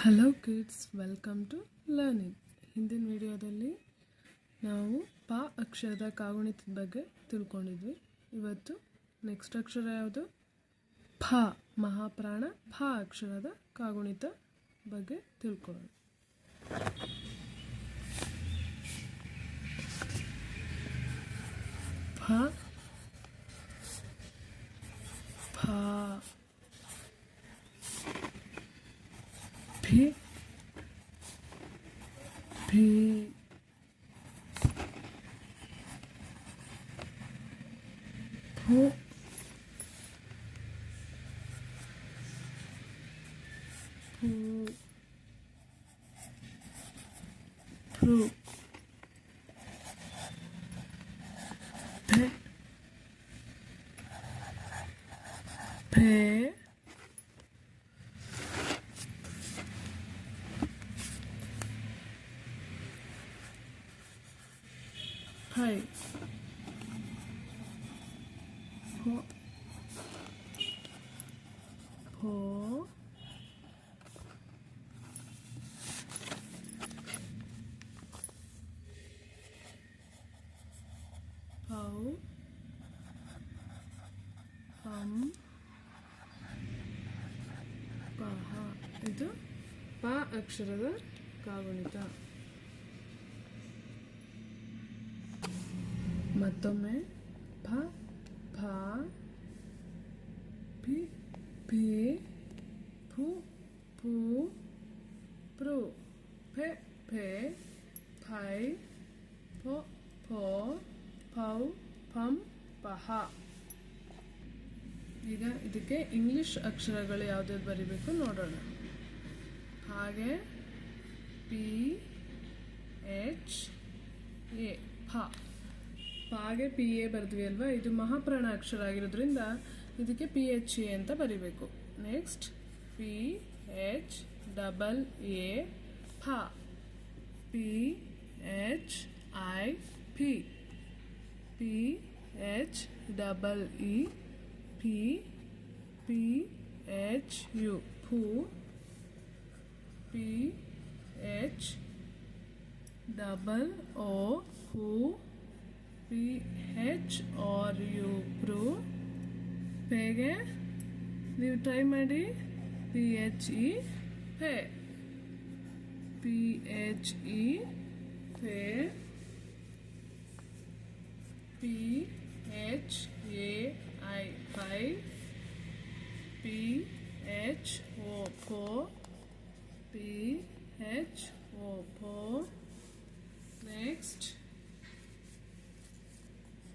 Hello kids welcome to learning ಹಿಂದಿನ ವಿಡಿಯೋದಲ್ಲಿ ನಾವು ಪ ಅಕ್ಷರದ ಕಾಗುಣಿತದ ಬಗ್ಗೆ ತಿಳ್ಕೊಂಡಿದ್ವಿ ಇವತ್ತು ನೆಕ್ಸ್ಟ್ ಅಕ್ಷರ ಯಾವುದು ಫ ಮಹಾಪ್ರಾಣ ಫ ಅಕ್ಷರದ ಕಾಗುಣಿತ ಬಗ್ಗೆ ತಿಳ್ಕೊಳ್ಳೋಣ ಫ ಫ 배, 배, 복, 배, 배, はいぽぽぽ পাম পাহ ಇದು ಪ ಅಕ್ಷರದ ಕಾಗುಣಿತ ಮತ್ತೊಮ್ಮೆ ಫ ಫ ಬಿ ಬ ತು ಪು ಪ್ರ ಪ ಪ ಫ ಪ ಪ ಪ ಹ ಈಗ ಇದಕ್ಕೆ ಇಂಗ್ಲಿಷ್ ಅಕ್ಷರಗಳು ಯಾವುದು ಬರೀಬೇಕು ನೋಡೋಣ ಹಾಗೆ ಪಿ ಎಚ್ ಈ ಫ ಹಾಗೆ ಪಿ ಎ ಬರೆದ್ವಿ ಅಲ್ವಾ ಇದು ಮಹಾಪ್ರಾಣ ಅಕ್ಷರ ಆಗಿರೋದ್ರಿಂದ ಇದಕ್ಕೆ ಪಿ ಎಚ್ ಎ ಅಂತ ಬರಿಬೇಕು next P H double A ಫ P H I P P H double E P P H U Pooh P H double O ಹೂ पी एच आर यू प्रो पेगे नहीं मी पी एच इ फे P H E phe P H A I P H O pho P H O pho next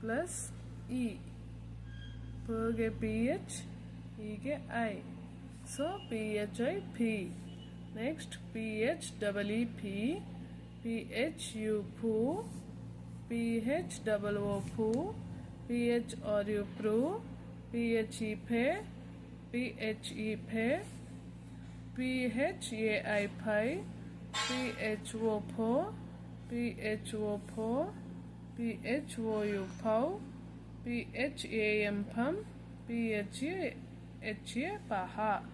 plus E ಪಗೆ P H ಹೀಗೆ I so P H I P next P H double E P P H U phu P H double O phu P H R U ಪ್ರೂ P H E phe P H E phe P H A I phai P H O pho P H O pho B H O U Pau, B H A M Pam, B H A H A Paha.